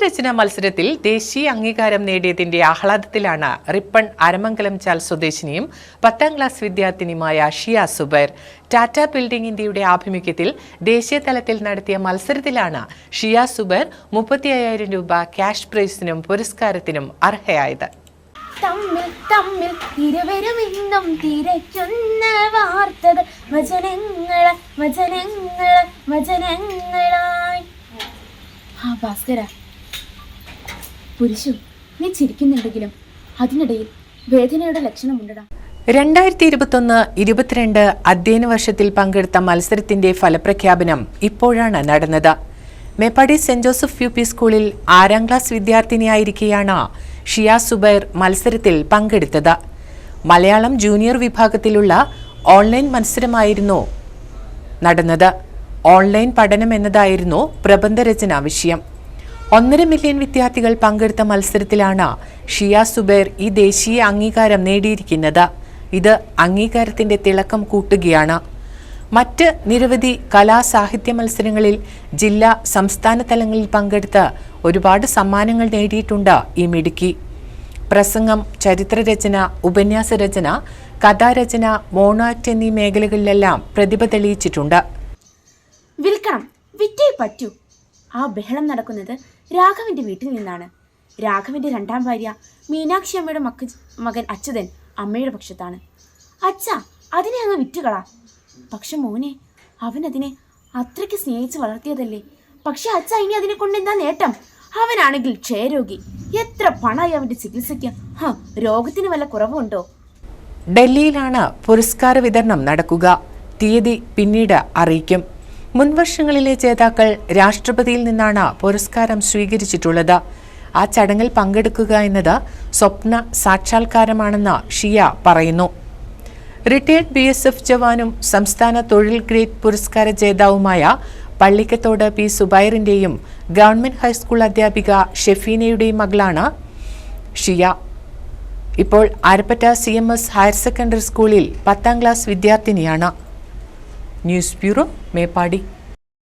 പ്രബന്ധരചന മത്സരത്തിൽ ദേശീയ അംഗീകാരം നേടിയതിന്റെ ആഹ്ലാദത്തിലാണ് റിപ്പൺ അരമംഗലം ചാൽ സ്വദേശിനിയും പത്താം ക്ലാസ് വിദ്യാർത്ഥിനിയുമായ ഷിയ സുബൈർ. ടാറ്റ ബിൽഡിംഗ് ഇന്ത്യയുടെ ആഭിമുഖ്യത്തിൽ ദേശീയ തലത്തിൽ നടത്തിയ മത്സരത്തിലാണ് ഷിയ സുബൈർ മുപ്പത്തി അയ്യായിരം രൂപ ക്യാഷ് പ്രൈസിനും പുരസ്കാരത്തിനും അർഹയായത്. തമ്മിൽ തമ്മിൽ ഇരുവരും ഇന്നും തിരക്കുന്ന വാർത്തകൾ വചനങ്ങൾ വചനങ്ങൾ വചനങ്ങളായി. ആ ഭാസ്കര പുരുഷു നീ ചിരിക്കുന്നുണ്ടെങ്കിലും അതിനിടയിൽ വേദനയുടെ ലക്ഷണമുണ്ടടാ. രണ്ടായിരത്തി ഇരുപത്തൊന്ന് ഇരുപത്തിരണ്ട് അധ്യയന വർഷത്തിൽ പങ്കെടുത്ത മത്സരത്തിന്റെ ഫലപ്രഖ്യാപനം ഇപ്പോഴാണ് നടന്നത്. Meppadi Saint Joseph U P സ്കൂളിൽ ആറാം ക്ലാസ് വിദ്യാർത്ഥിനിയായിരിക്കെയാണ് ഷിയാ സുബൈർ മത്സരത്തിൽ പങ്കെടുത്തത്. മലയാളം ജൂനിയർ വിഭാഗത്തിലുള്ള ഓൺലൈൻ മത്സരമായിരുന്നു നടന്നത്. ഓൺലൈൻ പഠനം എന്നതായിരുന്നു പ്രബന്ധരചന വിഷയം. ഒന്നര മില്യൺ വിദ്യാർത്ഥികൾ പങ്കെടുത്ത മത്സരത്തിലാണ് ഷിയ സുബൈർ ഈ ദേശീയ അംഗീകാരം നേടിയിരിക്കുന്നത്. ഇത് അംഗീകാരത്തിന്റെ തിളക്കം കൂട്ടുകയാണ്. മറ്റ് നിരവധി കലാ സാഹിത്യ മത്സരങ്ങളിൽ ജില്ലാ സംസ്ഥാന തലങ്ങളിൽ പങ്കെടുത്ത് ഒരുപാട് സമ്മാനങ്ങൾ നേടിയിട്ടുണ്ട് ഈ മിടുക്കി. പ്രസംഗം ചരിത്രരചന ഉപന്യാസരചന കഥാരചന മോണാറ്റ് എന്നീ മേഖലകളിലെല്ലാം പ്രതിഭ തെളിയിച്ചിട്ടുണ്ട്. വിൽക്കണം. വിറ്റേ പറ്റൂ. ആ ബഹളം നടക്കുന്നത് രാഘവന്റെ വീട്ടിൽ നിന്നാണ്. രാഘവന്റെ രണ്ടാം ഭാര്യ മീനാക്ഷി അമ്മയുടെ മക്ക മകൻ അച്യുതൻ അമ്മയുടെ പക്ഷത്താണ്. അച്ഛ അതിനെ അങ്ങ് വിറ്റുകളാ. പക്ഷെ മോനെ അവൻ അതിനെ അത്രയ്ക്ക് സ്നേഹിച്ച് വളർത്തിയതല്ലേ? പക്ഷെ അച്ഛ ഇനി അതിനെ കൊണ്ട് എന്താ നേട്ടം? അവനാണെങ്കിൽ ക്ഷയരോഗി. എത്ര പണമായി അവന്റെ ചികിത്സയ്ക്ക്? ഹ രോഗത്തിന് വല്ല കുറവുണ്ടോ? ഡൽഹിയിലാണ് പുരസ്കാര വിതരണം നടക്കുക. തീയതി പിന്നീട് അറിയിക്കും. മുൻവർഷങ്ങളിലെ ജേതാക്കൾ രാഷ്ട്രപതിയിൽ നിന്നാണ് പുരസ്കാരം സ്വീകരിച്ചിട്ടുള്ളത്. ആ ചടങ്ങിൽ പങ്കെടുക്കുക എന്നത് സ്വപ്ന സാക്ഷാത്കാരമാണെന്ന് ഷിയ പറയുന്നു. റിട്ടയർഡ് ബി എസ് എഫ് ജവാനും സംസ്ഥാന തൊഴിൽ ഗ്രേഡ് പുരസ്കാര ജേതാവുമായ പള്ളിക്കത്തോട് പി സുബൈറിന്റെയും ഗവൺമെന്റ് ഹൈസ്കൂൾ അധ്യാപിക ഷെഫീനയുടെയും മകളാണ് ഷിയ. ഇപ്പോൾ Arappatta C M S higher secondary സ്കൂളിൽ പത്താം ക്ലാസ് വിദ്യാർത്ഥിനിയാണ്. News bureau Meppadi